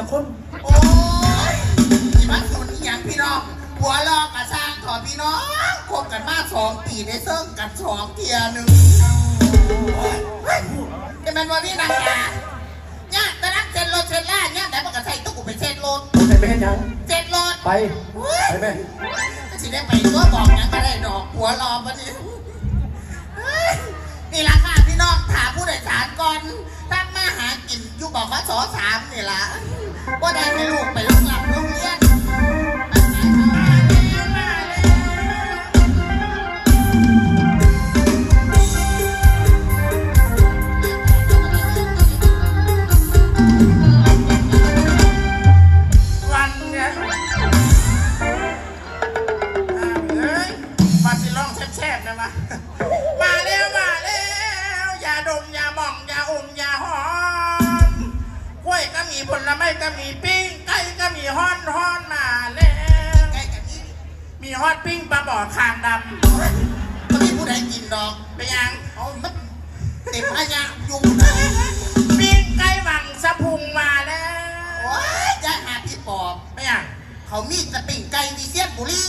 ารบ่มีจักคนโอ้ยที่มันสุดอหย่างพี่น้องหัวลอกกระช่างขอพี่น้องคบกันมาสองปีได้เซิ่งกันสองเทียหนึ่งเฮ้ยจะเป็นวันนี้นางยาเนี่ยตอนนั้นเซ็นรถเซ็นล่าเนี่ยแต่มันก็ใส่ตุ๊กไปเซ็นรถไปไปเฮ็ดหยังเซ็นรถไปเฮ้ยไปแม่สิได้ไปตัวบอกหยังก็ได้ดอกหัวรอมาดิเฮ้ยนี่ละค่ะพี่น้องถามผู้โดยสารก่อนตั้งมาหากินอยู่บอกว่าสอสามนี่ละ ว่าได้ให้ลูกไปโรงหลับโรง มีฮอตปิ้งปลาบ่อคางดก็มีผู้ใดกินดอกำไปยังเอามันเต็มอายะยุงปิ้งไก่หวังสะพุงมาแล้วโอ้ยยายหาพี่ปอบไปยังเขามีสปริงไก่วีเซียนบุรี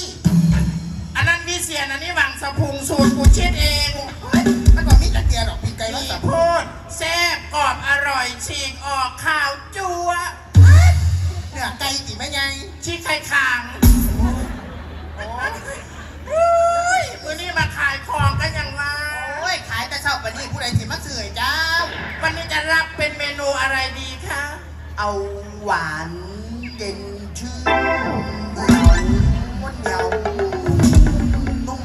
อันนั้นวิเชียนอันนี้หวังสะพุงสูตรกูชิดเองเฮ้ยมันก็มีตะเกียบดอกพี่ไก่แล้วมีสับโพดแซ่บกรอบอร่อยฉีกออกข่าวจัวเนื้อไก่ติแม่ยายชี้ไข่คางโอ้ย มือนี้มาขายของกันอย่างว่า โอ้ยขายแต่เช้าปานนี้ผู้ใดสิมาซื้อให้เจ้า วันนี้จะรับเป็นเมนูอะไรดีคะ เอาหวานเย็นชื่นเอามดเหนียวนุ่ม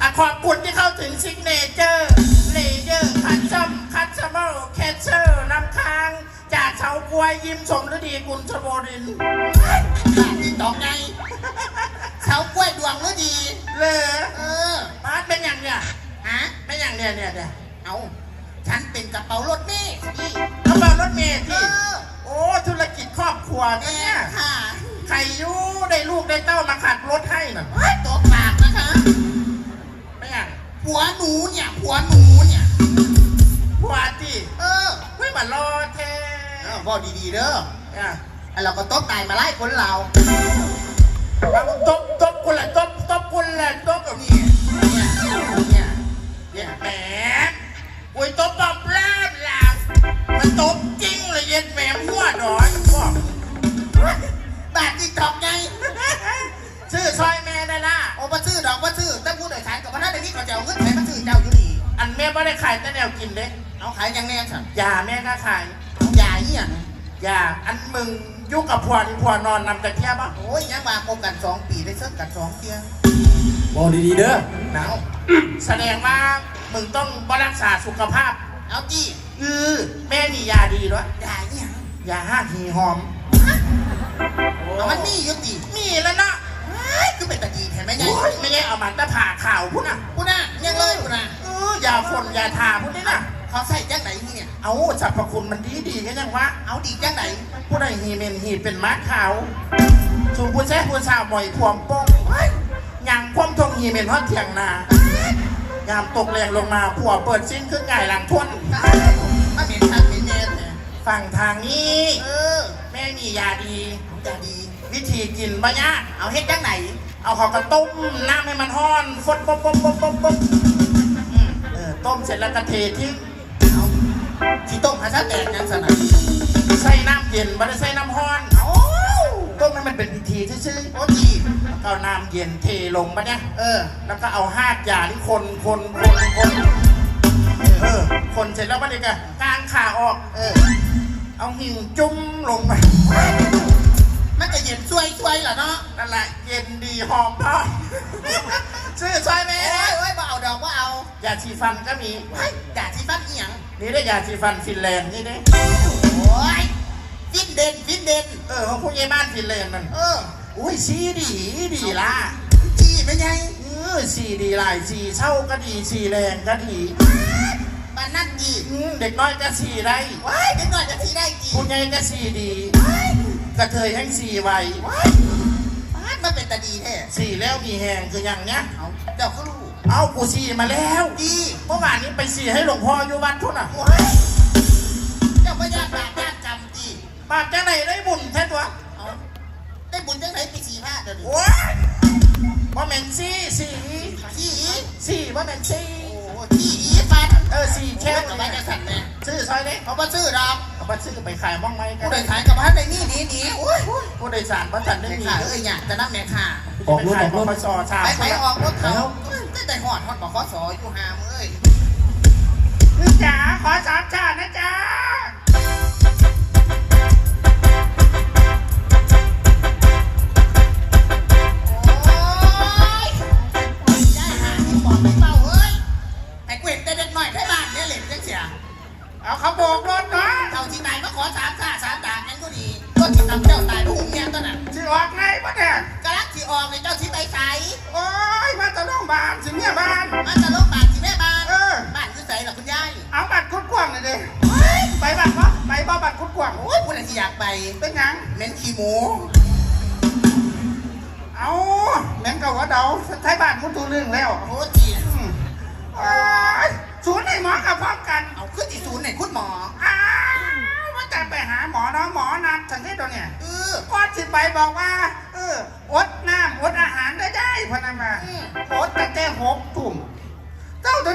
อะขอบคุณที่เข้าถึงซิกเนเจอร์เลเยอร์คัสซัมคัสซัมเมอร์แคชเชอร์น้ำค้าง จากเฉากล้วยยิ้มสมฤดีกุลชโบรินทร์ตาที่ตอกไง เฉากล้วยดวงฤดี เลอเออมาเป็นอย่างเนี่ยฮะเป็นอย่างเนี่ยเนี่ยเนี่ยเอาฉันเป็นกระเป๋ารถเมล์นี่กระเป๋ารถเมล์เอที่ อโอ้ธุรกิจครอบครัวแม่เนี่ย ค่ะใครอยูได้ลูกได้เต้ามาขัดรถให้น่ะเฮ้ยตัวปากนะคะไม่อย่างผัวหนูเนี่ยผัวหนูเนี่ย ผัวที่เออไม่มารอแท้เออบอกดีๆเด้อ อะไอ้เราก็ต้มตายมาไล่คนเรา เอาตบตบกุละตบตบกุละตบกับนี่เนี่ยเนี่ยเนี่ยแหมโอ้ยตบปอบลาบลาบมันตบจริงเลยเย็นแหมหัวดอยบอกบาทที่ตอกไงชื่อซอยแม่ได้ละโอ้มาซื้อดอกมาซื้อแต่ผู้โดยสารกับพนักงานนี้เขาจะเอาเงินไหนมาซื้อเจ้าอยู่นี่อันแม่ไม่ได้ขายแต่แนวกินเด้เอาขายยังแน่ฉันยาแม่ก็ขายอายาเหี้ยนะยาอันมึง อยุกับผัวนี่ผัวนอนนำแต่เที่ยปะโอ้ยยังมาคบกันสองปีได้เซิร์กันสองเที่ยบอกดีๆเด้อหนาวแสดงว่ามึงต้องบรักษาสุขภาพ เอาจี้อือแม่มียาดีด้วยยาเนี่ยยาห้าหีหอมเอามันมีอยู่ติมีแล้วเนาะเฮ้ยคือเป็นตะดีแถมไม่ใหญ่โอ้ยไม่ใช่เอามันตะผ่าข่าวพุ่นน่ะพูดนะยังเลยพูดนะเออยาฝนยาทาพุ่นนี่น่ะ เขาใส่จังไหนเนี่ย เอาสรรพคุณมันดีดีๆกันยังวะเอาดีจังไหนผู้ใดหีเมนหีเป็นม้าขาวสูงผู้แช่ผู้สาวบ่อยขวมป้องยังคว่ำทงหีเมนฮอดเถียงนายามตกแรงลงมาผัวเปิดสิ้นขึ้นไก่หลังทวนมาเหม็นทางเหม็นเย็นเนี่ยฝั่งทางนี้เออแม่มียาดียาดี วิธีกินบะยะเอาเฮ็ดจังไหนเอาเขากระต้มน้ำให้มันห้อนฟดป๊บป๊บป๊บป๊บป๊บอืมเออต้มเสร็จแล้วก็เททิ้ง เอาที่ต้มหาซาแตกยังสนะใส่น้ำเย็นไม่ได้ใส่น้ำห้อนเอาต้มให้มันเป็นพิธีซื่อโอ้จีๆแล้วก็เอาน้ำเย็นเทลงมาเนี่ยเออ แล้วก็เอาหากยาที่คนคนคนคนเออ คนเสร็จแล้วมันนี่ก็กางขาออก เออ เอาหิวจุ้มลงไปมันจะเย็นช่วยช่วยเหรอเนาะนั่นแหละเย็นดีหอมพอซื้อซอยแม่โอ้ยโอ้ยบ่เอาดอกว่าเอายาชีฟันก็มีเฮ้ยด่าที่บ้านเอียง นี่ได้ยาชีฟันฟินแลนด์นี่ได้โอ้ยฟินเด่นฟินเด่นเออของผู้ใหญ่บ้านฟินแลนด์นั่นเอออุ้ยสีดีดีล่ะจีไม่ไงเออสีดีหลายสีเช่าก็ดีสีแรงก็ดีบ้านนั่นจีอืมเด็กน้อยก็สีได้ว้ายเด็กน้อยจะทีได้จีผู้ใหญ่ก็สีดีกระเทยให้สีไวว้ายบ้านมันเป็นตาดีแท้สีแล้วมีแหงคืออย่างเนี้ยเอาเจ้าก็รู้ เอากูสีมาแล้วดีเมื่อวานนี้ไปสีให้หลวงพ่ออยู่วัดพุ่นอะว้ายไม่ยากบาปยากกรรมตีบาปจังไหนได้บุญแท้ตัวเอาได้บุญจังไหนปีสี่ห้าเดี๋ยวนี้โอ้ยว่าแมนซี่สี่ที่อีสี่ว่าแมนซี่โอ้ที่อีฟันเออสี่แค่แค่กับว่าจะสั่นแม่ซื้อซอยเล็กเขาบ่ซื้อดอก เอาบัตรซื้อไปขายบ้องไหมกัผู้นโดยขายกับบ้านในนี่หนีหนีโอ้ยผู้โดยสารบัตรสันได้แม่มีข่าเอ้ยเนี่ยจะนับแม่ข่าออกรถออกรถไปสอชาไปไปออกรถเขาได้แต่หอดหอดบอกข้อสออยู่หามเอ้ยคือจ๋าขอสามชาตินะจ๊ะ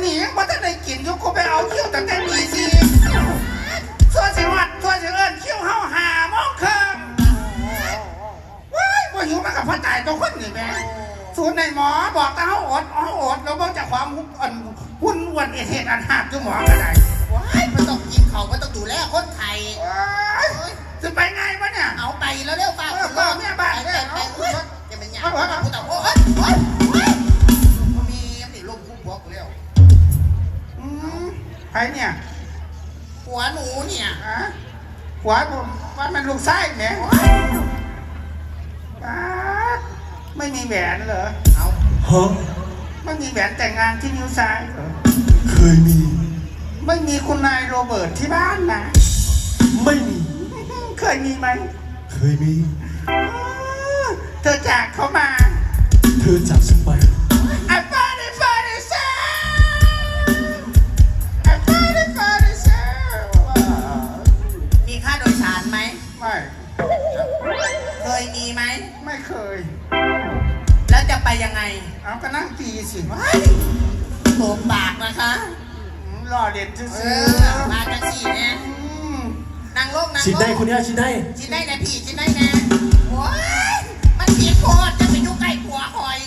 นี้ยังว่าจะได้กินอยุคไปเอาเขี้ยวตั้งแต่ตีสี่ส่วนสิวัดส่วนสิเอิญเขี้ยวเฮาหาโมองเคิงว้ายว่าหิวมากับพ่อตายตัวคนนี่แม่ศูนย์ในหมอบอกแต่เฮาอดเฮาอดแล้วบอกจากความอ่อนหุ่นอ้วนเอเหตุอันหาบตัวหมอก็ได้ว้ายมันต้องกินเขามันต้องดูแลคนไทยว้ายจะไปไงวะเนี่ย เอาไปแล้วเร็วป้าเออป้าแม่บ้านไปเนี่ไปยไปเอาอุ้ยจะเป็นหยังเอาเอาเอากูแต่โอ้ยโอ้ยโอ้ย ใครเนี่ยหัวหนูเนี่ยอะหัวผมว่ามันลูกไส้ไหมป๊าดไม่มีแหวนเหรอเอาฮะไม่มีแหวนแต่งงานที่นิ้วซ้ายเหรอเคยมี ไม่มีคุณนายโรเบิร์ตที่บ้านนะ ไม่มี เคยมีไหมเคยมีอ้าเธอจากเขามา เธอจากฉันไป เอาก็นั่งตีสิว้ายโตบปากนะคะอืมรอเด็ดซื้เอออมาจังสี่เนี่ยอืมนางโลกนางชิดโลได้กคุณย่าชิดได้ ชิดได้นะพี่ชิดได้นะโอ้ยมันเสียโคตรจะไปยุ่งใกล้ผัวคอย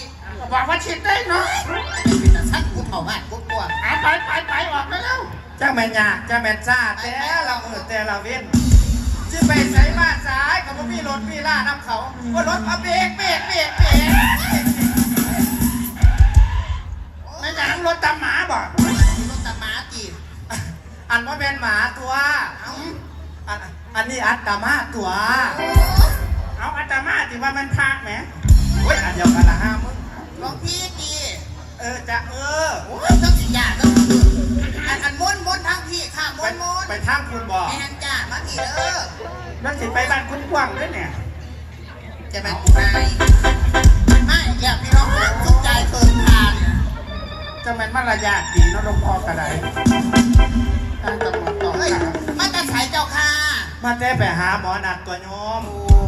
บอกว่าชิดได้เนาะมันเป็นแต่สั้นกูเผาบ้านกูกลัวเอาไปไปไปออกไปแล้วจ้าแม่ยากจ้าแม่จ้าแต่เราเออแต่เราเว้นจะไปใส่มาสายกับพ่มีรถมีล่าน้ำเขาว่ารถเอาเบรกเบรกเบรกเบรก ไม่อยากรถตามหมาบ่รถตาม้าตีอันว่าเป็นหมาตัวเอ้าอันอันนี้อัตตามาตัว เอาอัตตามาที่ว่ามันพากไหมโอ้ยอันเดียวกันละห้ามึงลองพี่ตีเออจะเออโอ้ยต้องสิยาต้องอันอันม้วนม้วนทางพี่ค่ะม้ไปวนม้วนไปทางคุณบอกแม่นจ้ามาพี่เด้อแล้วสิไปบ้านคุณกว้างด้วยเนี่ยจะเป็นนายไม่อย่าพี่น้องทุกใจเกินทานเนี่ย จะเป็นมารยาทดีเนาะหลวงพ่อกระไดตั้งแตหมดต่อเฮ้ยขามาแต่สายเจ้าค่ะ มาแต่ไปหาหมอนัดตัวโยม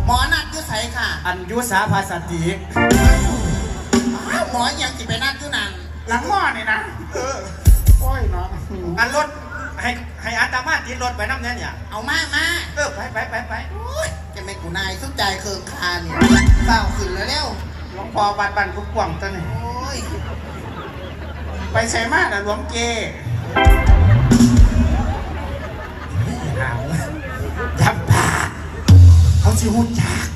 หมอนัดอยู่ไสค่ะอันยุสาภาสติกอ้าวหมอยังสิไปนัดอยู่นั่นหลังหม้อนี่นะเออโอ้ยเนาะอันรถให้ให้อาตมาติดรถไปน้ำเนี่ยเนี่ยเอามามาเออไปไปไปไปโอ้ยจะเป็นกูนายทุกใจเคิงคานเนี่ยเฝ้าขึ้นแล้วเร็วหลวงพ่อบัดบันคุณกว้างตัวนี่โอ้ย ไปใส่มาน่ะหลวงเจจับปาเขาสิหุ่นจัก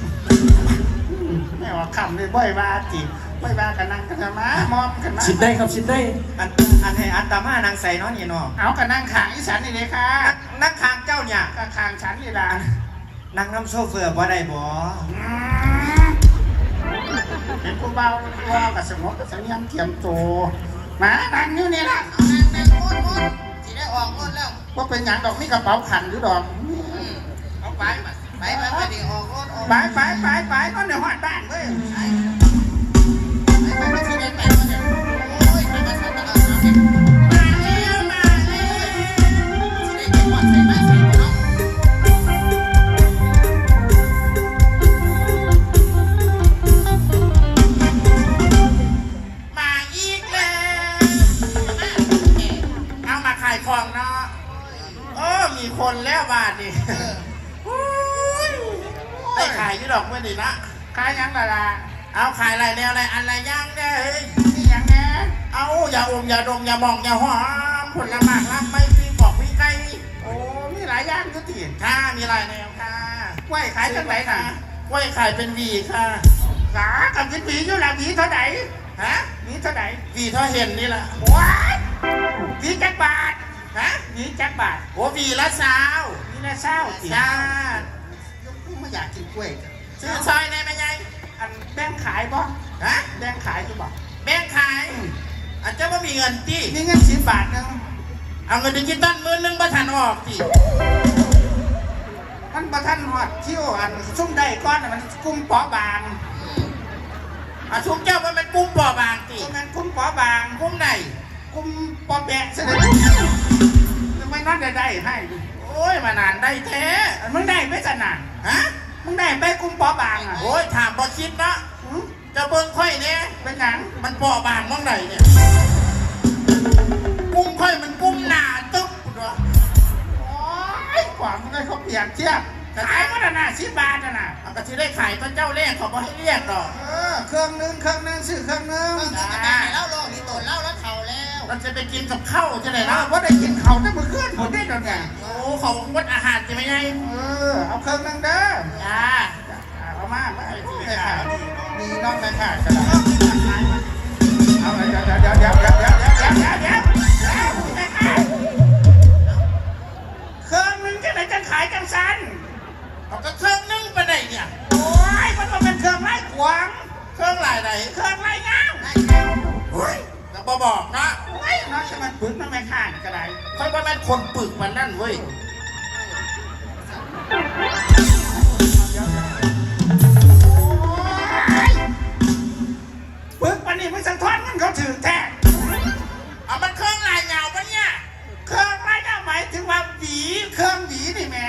ไม่ว่าคำเลยบ่อยว่าจิบ่อยว่ากันนั่งกันมามอมกันมาชิดได้ครับชิดได้อันอันให้อัตมานางใส่เนาะนี่เนาะเอากระนั่งขางอีสันนี่เลยค่ะนักทางเจ้าเนี่ยกระขางฉันนี่ล่ะนางน้ำโซเฟอร์บ่ได้บ่อืมเห็นผู้เบาว่ากับสมองกับสัญญาณเทียมโต มานั่งอยู่นี่ล่ะเอานั่งนั่งม้วนม้วนสิได้ออกม้วนแล้วว่าเป็นอย่างดอกนี่กระเป๋าขันอยู่ดอกอืมเอาไปมาไปไปไปดิออกรถออกไปไปไปไปก็ในห้องบ้านเว้ยไปไปไปไปสิได้ไป เป็นหวีค่ะสากับกินหวีอยู่ละหวีเท่าไหร่ฮะหวีเท่าไหร่หวีเท่าเห็นนี่แหละว้ายหวีจักบาทฮะหวีจักบาทโอ้หวีละสาวหวีละเศร้าตีจ้าไม่อยากกินกล้วยซื้อซอยได้ไหมยายอันแบ่งขายบ่ฮะแบ่งขายจะบอกแบงค์ขายอาจจะไม่มีเงินที่มีเงินสิบบาทหนึงเอาเงินดิจิตอลมือนึงประทันออกสิ มันประทันหอดคิ้วอันซุ่มได้ก้อนน่ะมันกุ้มเปอบางอาชุกเจ้าว่ามันกุ้มปอบางสิมันกุ้มเปอบางกุ้มไหนกุ้มปอแบะเสด็จทำไมนั่นได้ได้ให้โอ้ยมานานได้แท้มึงได้ไม่สนานฮะมึงได้ไปกุ้มปอบางอะโอ้ยถามบอคิดเนาะหืมจะเบิ่งค่อยเนี่ยเป็นหยังมันปอบางมั่งไหนเนี่ยกุ้มค่อยมันกุ้มหนา เขาเปลี่ยนเทียบขายมันน่ะสิบบาทน่ะนะเอากระที่ได้ขายพระเจ้าแรกเขาบอกให้เรียกดอกเออเครื่องหนึงเครื่องหนึงซื้อเครื่องหนึงเพิ่งจะไปไหนแล้วโลกนี่โตนเล่าแล้วเท่าแล้วเราจะไปกินกับข้าวใช่ไหมเราเนาะว่าได้กินเขาได้เมื่อคืนผมได้แล้วเนี่ยโอ้เขางดอาหารใช่ไหมไงเออเอาเครื่องหนึงเด้อจ้าเอามาไม่ไอ้ที่ไม่ขาขายยมีน้องแม่ขายกันแล้วเอาเดี๋ยวเดี๋ยวเดี๋ยวเดี๋ยวเดี๋ยวเดี๋ยว สันเอาก็เครื่องนึ่งไปไหนเนี่ย โอ้ยมันต้องเป็นเครื่องไล่ขวางเครื่องหลายไหนเครื่องไล่งามเฮ้ยแต่บอบอกนะโอ้ยน้องจะมันปึกน้องแม่ขายก็ได้ค่อยว่าแม่นคนปึกมันนั่นเว้ยปึกปันนี้มันสะท้อนมันเขาถือแท้เอามันเครื่องลายเงาปะเนี่ย เครื่องไล่ก็หมาย ถึงว่าหวีเครื่องหวีนี่แหม่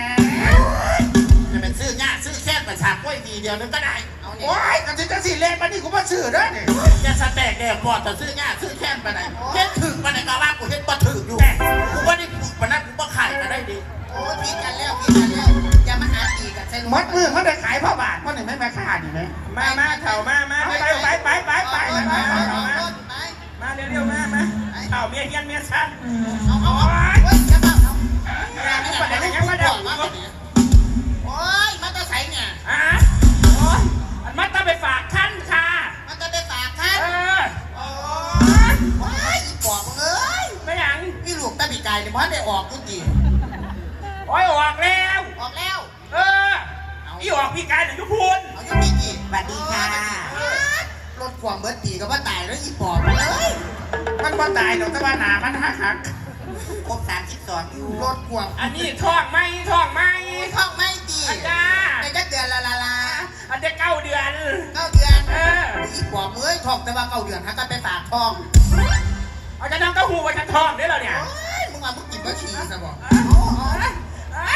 จะเป็นซื้อหญ้าซื้อแค่ประชากล้วยดีเดียวนึงก็ได้เอาเนี่ยโอ้ยกันที่จะสี่เลนปันนี้กูมาซื้อเด้อเนี่ยจะสแต็กแดงบอดแต่ซื้อหญ้าซื้อแค่ไปไหนเฮ็ดถึงไปไหนก็ว่ากูเฮ็ดบ่ถึงอยู่กูว่าได้ปึกปะนั้นกูบ่ขายก็ได้ดิโอ้ยพีกันแล้วพีกันแล้วอย่ามาหาตีกันใช่ไหมมัดมือมันได้ขายพ่อบาทมันถึงไม่แม่ค้าดิไหมมามาเข่ามามาไปไปไปไปไปไปไปไปมาไปมามามาเร็วๆมามาเข่าเมียเฮียนเมียสั้นเอาเอาเอาเฮ้ยจะบ้าเอา โอ้ยมันจะใส่เนี่ยอะโอ้ยอันมัดต้องไปฝากท่านค่ะ มันจะได้ปากท่านเออโอ้ยว้ายอีปอบเอ้ยไม่หยังพี่ลูกตาบีกายเนี่ยมันได้ออกทุกทีโอ้ยออกแล้ว ออกแล้ว เอออีออกพี่กายหนึ่งทุกพูนเอาอยู่พี่กี่บัดดีค่ะรถความเบิร์ตตีก็ว่าตายแล้วอีปอบเอ้ยมันบ่ตายหรอกแต่ว่าหนามันหักหัก ครบสามสิบสองอยู่รถความอันนี้ท้องไหมท้องไหมท้องไม่ตีอาจาในจักเดือนละละละอันเด็กเก้าเดือน เก้าเดือนเออ อีปอบเอ้ยท้องแต่ว่าเก้าเดือนฮะก็ไปฝากท้องเอาจะนั่งเต้าหูว่าฉันท้องได้แล้วเนี่ยโอ้ยมึงมามึงกินบะฉี่ซะบอกอะ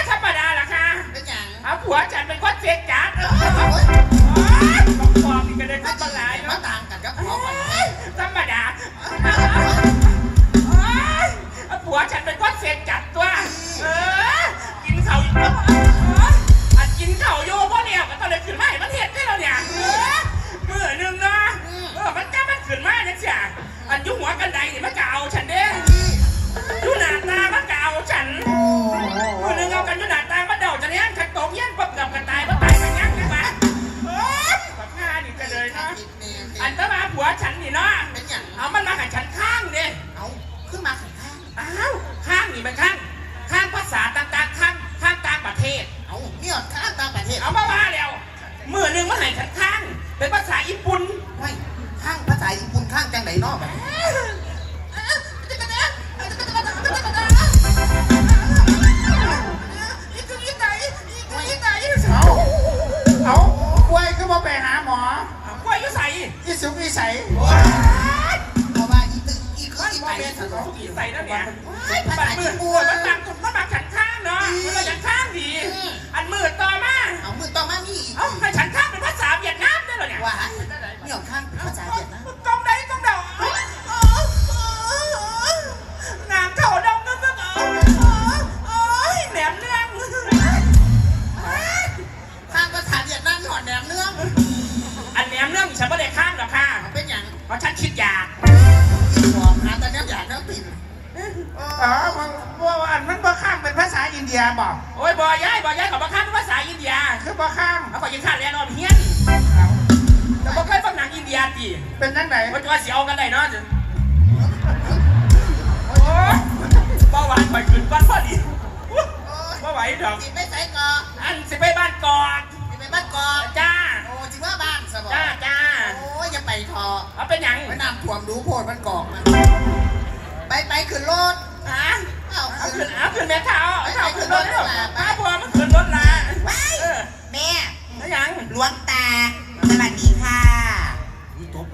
ธรรมดาล่ะค่ะเป็นอย่างเอาผัวฉันเป็นคนเซ็กจัดโอ้ยต้องฟองนี่ก็ได้มาก็จีหลายมาเนาะต่างกันกับเขาก่อน ธรรมดา ผัวฉันเป็นคนเซ็กจัดตัว เออ กินเขาอยู่อันกินเขาโย่เพราะเนี่ยมันต้องเลยขึ้นมาให้มันเห็นได้แล้วเนี่ยมือหนึ่งนะเออมันจะมันขึ้นมาเนี่ยจ้ะอันยุ่หัวกันไดนี่มันก็เอาฉันเด้ยูหน้าตามันก็เอาฉันมือหนึ่งเอากันยูหน้าตามันเดาจะเนี้ยฉันตกเย็นปั๊บกับกันตายมันตายกันยังไงวะเออแบบงานนี่ก็เลยเนาะอันตมาผัวฉันนี่เนาะเป็นอย่างเอามันมากับฉันข้างเด้ เอาขึ้นมาข้างข้างอ้าวข้างนี่มันข้างข้างภาษาต่างๆข้างข้างต่างประเทศ เอานี่อดข้างต่างประเทศเอามาว่าแล้วมือหนึ่งมาให้ฉันข้างเป็นภาษาญี่ปุ่นไม่ข้างภาษาญี่ปุ่นข้างจังไหนนอกแบบเอาเอาป่วยก็บ่ไปหาหมอ กล้วยอยุใส่อีสุกอีใส สุกี้ใส่แล้วเนี่ยภาบัษาดมืญี่อปุ่นมันบังมันบังฉันข้างเนาะมันบังฉันข้างดีอันมืดต่อมาเอามืดต่อมามีอีกเอ้าให้ฉันข้างเป็นภาษาเวียดนามได้หรอเนี่ยว่านี่ยข้างภาษาเวียดนาม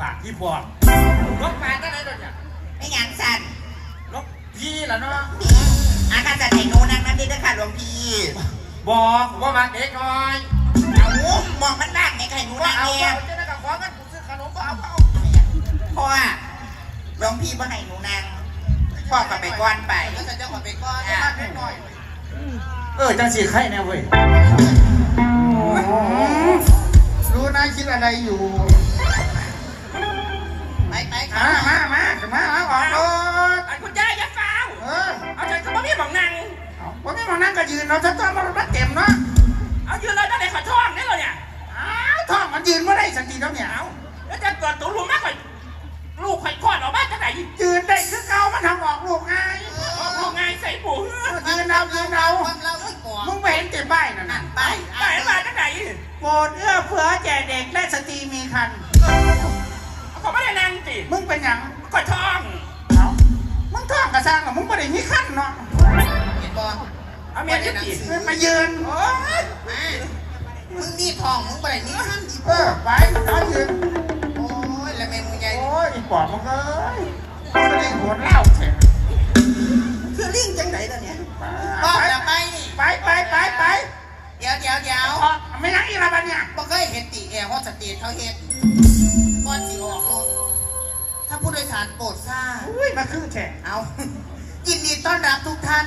ปากที่พอรถมาได้ไหนรถเนี่ยไม่หยังสั่นรถพี่ล่ะเนาะอาการจัดให้หนูนั่งนั่นดีด้วยค่ะหลวงพี่บอกว่ามาเด็กน้อยเอามองมันบ้างไหมใครหนูว่านั่งเอาเนี่ยเอาเจ้าหน้าที่ขอกันกูซื้อขนมก็เอาเอาพ่ออะหลวงพี่ว่าให้หนูนั่งพ่อกลับไปก้อนไปก็จะเจ้าขอไปก้อนอะเออจังสีไข่แน่เว้ยรู้นะคิดอะไรอยู่ ไปไปมามามามามาออกรถอันคุณยายอย่าเฝ้าเออเอาใจก็บ่มีหมองนั่งเอาวันนี้มานั่งก็ยืนเราจะต้องมาบัดเต็มเนาะเอายืนเลยตั้งแต่ขอท่องนี่เลยเนี่ยอ้าวท้องมันยืนไม่ได้สักทีแล้วเนี่ยเอาแล้วจะเกิดตัวลูกมากข่อยลูกข่อยคลอดออกมาจากไหนยืนได้คือเก่ามันทำออกลูกไงลูกไงใส่ปุ๋ยยืนเอายืนเอาความเราอีกบ่มึงไปเห็นเต็มใบนั่นนั่น่ะนไปไหนมาจากไหนโปรดเอื้อเฟื้อแก่เด็กและสตรีมีคัน เขาไม่ได้นั่งติมึงเป็นหยังข่อยท่องเอามึงท้องกระซังหรอมึงไม่ได้มีคันเนาะเห็นบ่เอาเมียยึดติมึงมายืนโอ้ยมามึงนี่ทองมึงไปไหนนี่ท่านดีเออไปเอายืนโอ้ยแล้วแม่มึงใหญ่โอ้ยอีปอบมึงเอ้ยมึงไม่ได้หัวเล่าแท้คือลิงจังไหนล่ะเนี่ยไปพ่อจะไปนี่ไปไปไปไปเดี๋ยวเดี๋ยวเดี๋ยวออกไม่นั่งอีละบันเนี่ยบ่เคยเห็นตีแอร์ฮอสเตสเขาเฮ็ดก่อนสิออกรถ ถ้าผู้โดยสารโปรดทราบ อุ้ยมาคือแท้เอา ยินดีต้อนรับทุกท่าน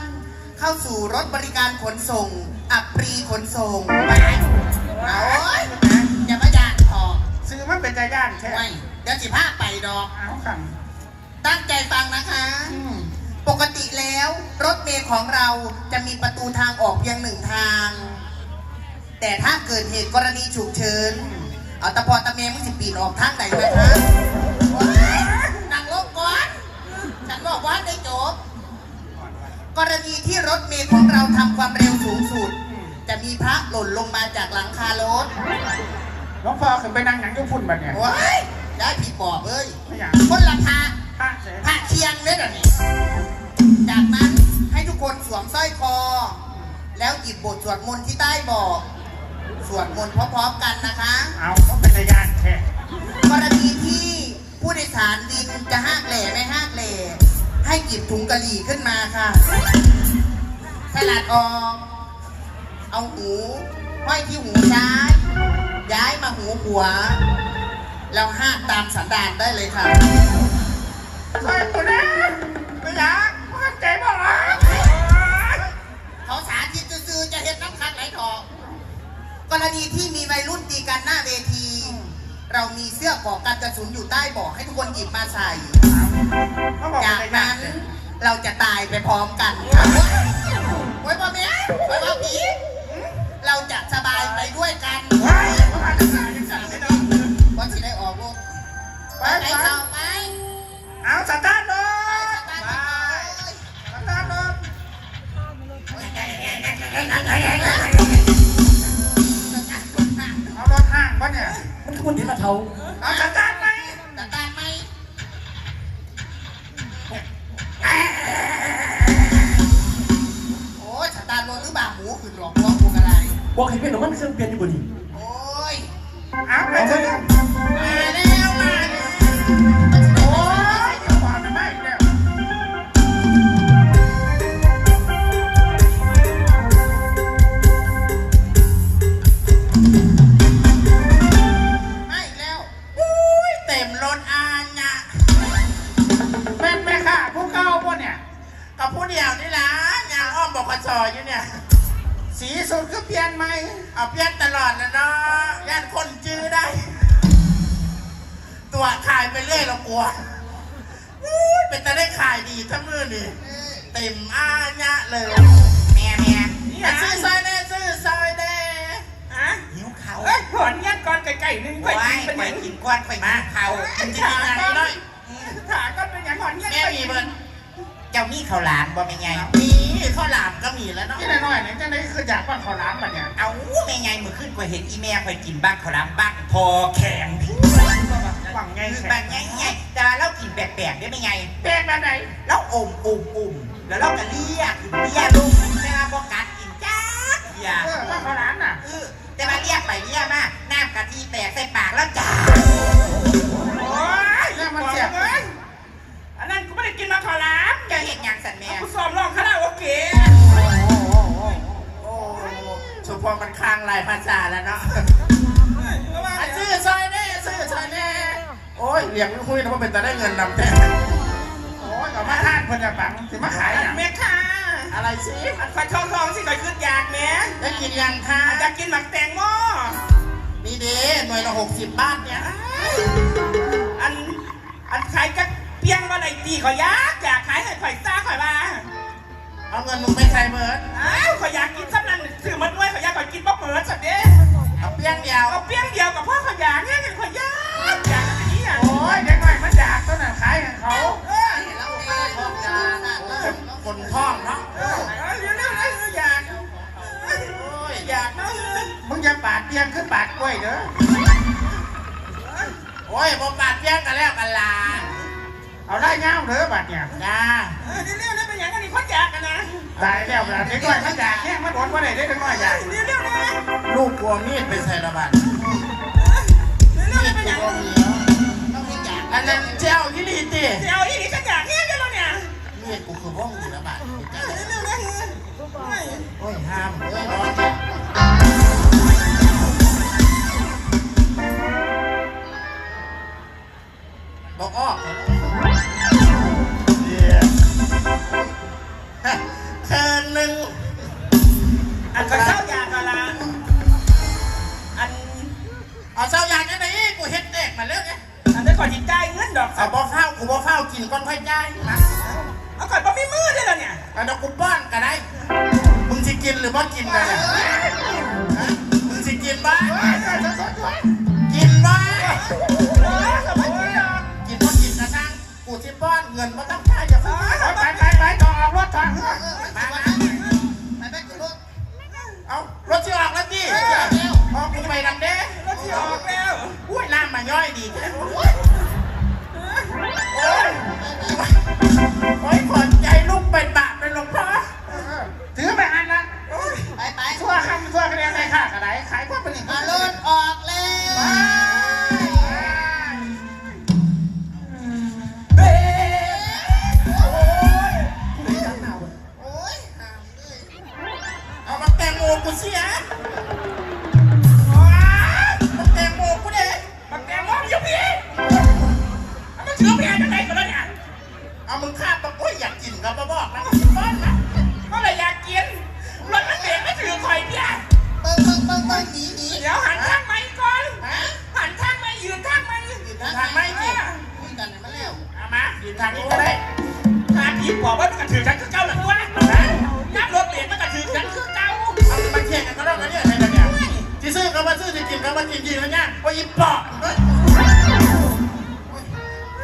เข้าสู่รถบริการขนส่ง อัปรีขนส่งไปเอาโอ้ยอย่ามาด่านพอซื้อมันเป็นใจย่านแท้ไว้เดี๋ยวสิพาไปดอก เอาขัง ตั้งใจฟังนะคะ อืม ปกติแล้วรถเมล์ของเราจะมีประตูทางออกเพียงหนึ่งทาง แต่ถ้าเกิดเหตุกรณีฉุกเฉิน เอาตะพอตะเมมึงสิปีนออกทางไหนนะคะ บอกว่าได้จบกรณีที่รถเมล์ของเราทำความเร็วสูงสุด จะมีพระหล่นลงมาจากหลังคารถหลวงพ่อขึ้นไปนั่งหนังอยุพุ่นบัดเนี่ยว้ายได้ผีปอบเอ้ยไม่อยากคนละพาพระเสพระเคียงเนี่ยเดี๋ยวนี้จากนั้นให้ทุกคนสวมสร้อยคอ แล้วหยิบบทสวดมนต์ที่ใต้เบอก สวดมนต์พร้อมๆกันนะคะ เอาก็เป็นใจย่านแท้กรณีที่ผู้โดยสารดินจะห้ากแหล่ไม่ห้ากแหล่ ให้หยิบถุงกะหรี่ขึ้นมาค่ะ สลัดออก เอาหูห้อยที่หูซ้าย ย้ายมาหูขวาแล้วห้ากตามสันดานได้เลยค่ะใส่กูนะไม่อยากมันใจบ่หรอเขาสาธิตซื่อๆจะเห็นน้ำคันไหลทองกรณีที่มีวัยรุ่นตีกันหน้าเวที เรามีเสื้อปอกกันกระสุนอยู่ใต้เบาะให้ทุกคนหยิบมาใส่เขาบอก จากเป็นใจย่านั้นนแท้เราจะตายไปพร้อมกันค่ะโอ้ยพ่อแม่โอ้ยพ่อผีเราจะสบายไปด้วยกันเฮ้ยเขามาจะตายยังสั่นไม่ได้วันที่ได้ออกลูกไปไปไปต่อไปเอาสตาร์ทรถไปไปสตาร์ทรถเอารถห้างปะเนี่ยมันคือคนที่ละเทาเอาสตาร์ ห ข้าวหลามบัดเนี่ยเอาแม่ไงมือขึ้นกว่าเห็นอีแม่คอยกินบ้างข้าวหลามบ้างพอแข็งหวังไงคือแข็บางงไงไงแต่ว่าเรากินแปลกๆได้ไหมไงแป้งแบบไหนแล้วอมอุ่มอุ่มแล้วเราก็เลียกินเลียลุงแต่ว่าพอกัดกินจ้าอย่าเออปั้นข้าวหลามน่ะเออแต่ว่าเลียไปเลียมาน้ำกะทิแตกใส่ปากแล้วจ้าโอ้ยเนี่ยมันเสียบเอ้ยอันนั้นกูไม่ได้กินมาขอล้างจะเห็นอย่างสันแม่กูซ้อมร้องคาราโอเกะโอ้สุ พอมันคลางหลายภาษาแล้วเนาะอะซื้อซอยแน่ซื้อซอยแน่โอ้ยเลี้ยงไม่คุยนะว่าเป็นแต่ได้เงินนำแต่โอ้ยเอามาทานเพิ่นจะปังสิมาขายอัหยังนแม่ค่ะอะไรสิอันคอยทองทองสิคอยขึ้นอยากแม่ได้กินยังคะอันอยากกินหมักแตงโมนี่เด้หน่วยละหกสิบบาทเนี่ยอันอันขายจักเพียงมาไหนตีขอยยากอยากขายให้ข่อยซ่าข่อยมา เอาเงินมึงไปใส่เบิร์ดอ้าวข่อยอยากกินสักนั้นถือมันด้วยข่อยอยากข่อยกินบ่เปิดสักเด้เอาเปี้ยงเดียว เอาเพียงเดียวกับพ่อข่อยอยากเนี่ยข่อยยากอยากอันนี้อะโอ้ยเด็กน้อยมันอยากต้นน่ะขายให้เขาเออคนท้องเนาะเออเร็วๆเลยอยากเอ้ยโอ้ยอยากเนาะมึงอย่าปาดเตียงขึ้นปาดกล้วยเด้อโอ้ยบ่ปาดเปี้ยงกันแล้วกันลา เอาได้เงาเด้อบัดเนี่ยจ้าเออเร็วๆเลยเป็นอย่างนี้คนอยากกันนะตายแล้วบัดเด็กน้อยมันอยากแห้งมันอดบ่ได้เด็กน้อยอยากเร็วๆเลยลูกกลัวมีดไปใส่ระบาดเร็วๆเลยเป็นอย่างกลัวนี้มีดอันนั้นเจ้ายี่ลีตีเดี๋ยวอีนี่ฉันอยากเนี่ยเดี๋ยวเนี่ยมีดกูคือว่องอยู่ระบาดเร็วๆเลยโอ้ยห้ามเอ้ยร้อน บอกออกเชิญหนึ่งอันก็เศร้าอยากกันละอันเอาเจ้าอยากจะไหนกูเฮ็ดเด็กมาแล้วเนี่ยอันนี้ก่อนจิตใจเงินดอกเอาบ่ข้าวกูบ่ข้าวกินก้อนไฟจ่ายนะเอาก่อนบ่มีมือได้แล้วเนี่ยเอาเดี๋ยวกูป้อนก็ได้มึงสิกินหรือบ่กินกันเนี่ยฮะมึงสิกินบ้ากินบ้าเสิป้อนเงินบ่ต้องค่าจะฟ้าไปไปไปต้องเอารถทางมามาเอารถที่ออกแล้วดิออกกูไปนำเด้รถที่ออกแล้วอุ้ยน้ำมาย่อยดีโอ้ยโอ้ยขอนใจลูกเป็นบาปเป็นหลวงพ่อถือไปหันละไปไปทั่วคำทั่วคะแนนในค่ากระไดขายพวกเป็นอย่างอารถออก มายืนทางนี้ก็ได้ทางผีบอกว่ามันกระถือฉันคือเก่าหลังตัวนะน้ำรถเบรกมันกระถือฉันคือเก่าเอามาเทียงกันก็ได้กันเนี่ยอะไรกันเนี่ยที่ซื้อก็มาซื้อที่กินก็มากินกินแล้วเนี่ยว่ายิบปอกเฮ้ย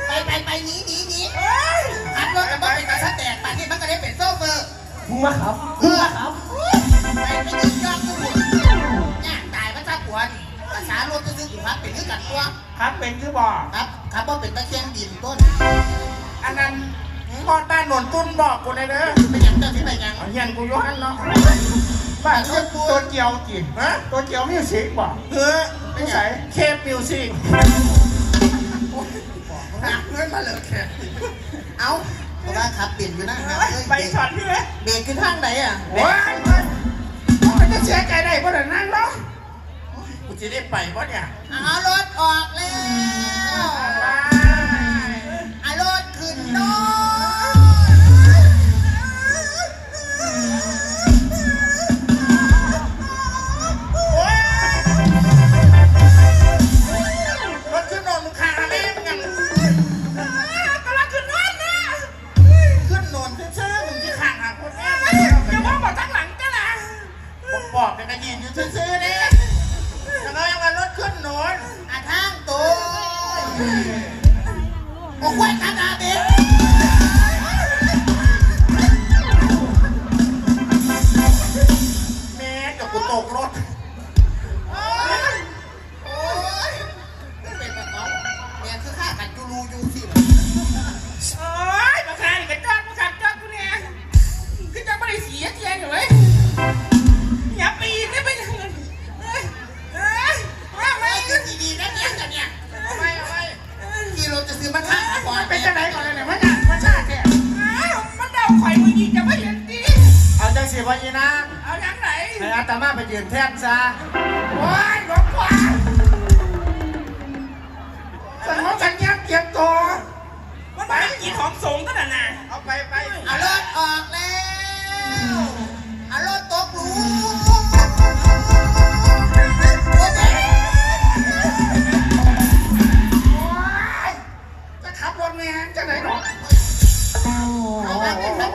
ไปไปไปหนีหนีหนีเอ้ยขับรถกับบ้านเป็นกระชัแตกป่านนี้มันก็ได้เป็นโซเฟอร์มึงมาขับมึงมาขับไปไปยืนยอกทุกคนย่างตายพระเจ้าผัวนี่ภาษารถจะซื้ออยู่ครับเป็นคือกันตัวครับเป็นคือบ่ครับครับว่าเป็นตะเคียนดินต้น อันนั้นพอดบ้านหนนตุ้นบอกกูเลยเด้อเป็นอย่างเจ้าที่ไหนยังเอาเฮียนกูอย้อนเนาะบ้านตัวตัวเกี่ยวกี่ฮะตัวเกี่ยวมิวสิกบ่เฮ้ยไม่ใส่เคปมิวสิกหาเงินมาเลยแค่เอาเพราะว่าครับเปลี่ยนอยู่นะไปช็อตพี่เลยเบรกขึ้นทางไหนอะโอ้ยมันจะเสียใจได้เพราะแต่นั่งเนาะกูจะได้ไปปะเนี่ยเอารถออกแล้ว ขึ้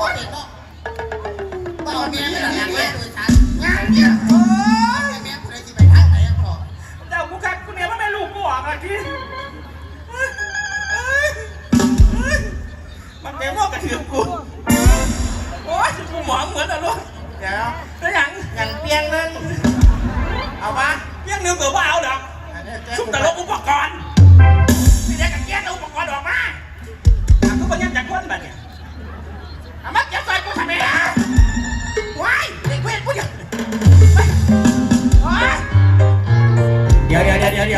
ไปเป็นเนาะเอาเมียเป็นอย่างแรกเลยฉันงานเนี่ยโอ้ยแม่กูเลยจะไปทางไหนอะพ่อเจ้ากูขัดกูเนี่ยมันไม่ลูกกูออกอะที่มันเป็นพวกกระเทียมกูโอ๊ยกูหมอเหมือนอะลูกเดี๋ยวแล้วอย่างอย่างเปียงนึงเอาปะเรื่องนึงเกิดว่าเอาดอกอันนี้เจ๊ชุบตลกอุปกรณ์นี่ได้กับแก้อุปกรณ์ออกมาอะทุกคนยังจากคนแบบเนี่ย จะใส่กูทำไมล่ะว้ายเด็กเวทกูยังไปโอ๊ยเดี๋ยวเดี๋ยวเดี๋ยว